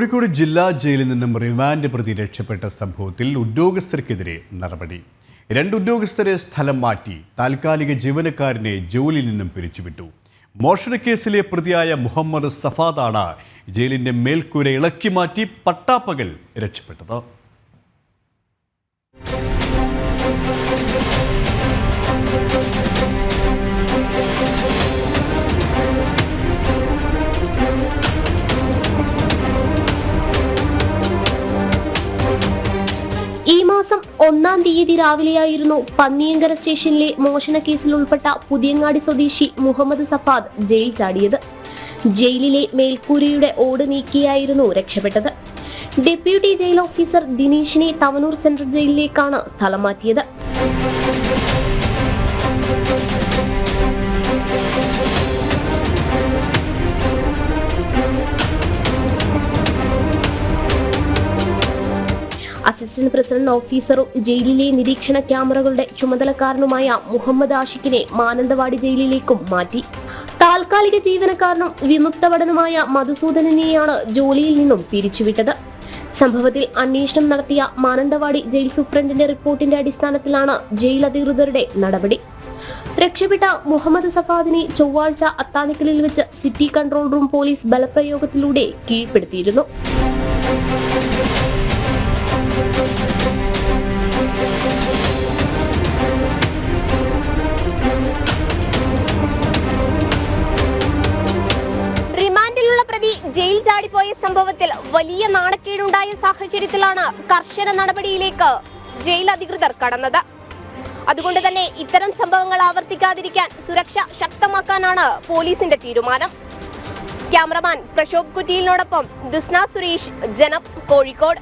കോഴിക്കോട് ജില്ലാ ജയിലിൽ നിന്നും റിമാൻഡ് പ്രതി രക്ഷപ്പെട്ട സംഭവത്തിൽ ഉദ്യോഗസ്ഥർക്കെതിരെ നടപടി. രണ്ട് ഉദ്യോഗസ്ഥരെ സ്ഥലം മാറ്റി താൽക്കാലിക ജീവനക്കാരനെ ജോലിയിൽ നിന്നും പിരിച്ചുവിട്ടു. മോഷണക്കേസിലെ പ്രതിയായ മുഹമ്മദ് സഫാദാണ് ജയിലിന്റെ മേൽക്കൂര ഇളക്കി മാറ്റി പട്ടാപ്പകൽ രക്ഷപ്പെട്ടത്. ഈ മാസം ഒന്നാം തീയതി രാവിലെയായിരുന്നു പന്നിയങ്കര സ്റ്റേഷനിലെ മോഷണ കേസിൽ ഉൾപ്പെട്ട പുതിയങ്ങാടി സ്വദേശി മുഹമ്മദ് സഫാദ് ജയിൽ ചാടിയത്. ജയിലിലെ മേൽക്കൂരയുടെ ഓട് നീക്കിയായിരുന്നു രക്ഷപ്പെട്ടത്. ഡെപ്യൂട്ടി ജയിൽ ഓഫീസർ ദിനേശിനെ തവനൂർ സെൻട്രൽ ജയിലിലേക്കാണ് സ്ഥലം മാറ്റിയത്. അസിസ്റ്റന്റ് പ്രസിഡന്റ് ഓഫീസറും ജയിലിലെ നിരീക്ഷണ ക്യാമറകളുടെ ചുമതലക്കാരനുമായ മുഹമ്മദ് ആഷിഖിനെ മാനന്തവാടി ജയിലിലേക്കും മാറ്റി. താൽക്കാലിക ജീവനക്കാരനും വിമുക്തവടനുമായ മധുസൂദനനെയാണ് ജോലിയിൽ നിന്നും പിരിച്ചുവിട്ടത്. സംഭവത്തിൽ അന്വേഷണം നടത്തിയ മാനന്തവാടി ജയിൽ സൂപ്രണ്ടിന്റെ റിപ്പോർട്ടിന്റെ അടിസ്ഥാനത്തിലാണ് ജയിൽ അധികൃതരുടെ നടപടി. രക്ഷപ്പെട്ട മുഹമ്മദ് സഫാദിനെ ചൊവ്വാഴ്ച അത്താണിക്കലിൽ വെച്ച് സിറ്റി കൺട്രോൾ റൂം പോലീസ് ബലപ്രയോഗത്തിലൂടെ കീഴ്പ്പെടുത്തിയിരുന്നു. ജയിൽ ചാടിപ്പോയ സംഭവത്തിൽ വലിയ നാണക്കേടുണ്ടായ സാഹചര്യത്തിലാണ് കർശന നടപടിയിലേക്ക് ജയിൽ അധികൃതർ കടന്നത്. അതുകൊണ്ട് തന്നെ ഇത്തരം സംഭവങ്ങൾ ആവർത്തിക്കാതിരിക്കാൻ സുരക്ഷ ശക്തമാക്കാനാണ് പോലീസിന്റെ തീരുമാനം. ക്യാമറമാൻ പ്രശോഭ് കുറ്റിയിലിനോടൊപ്പം ദിസ്ന സുരേഷ് ജനം കോഴിക്കോട്.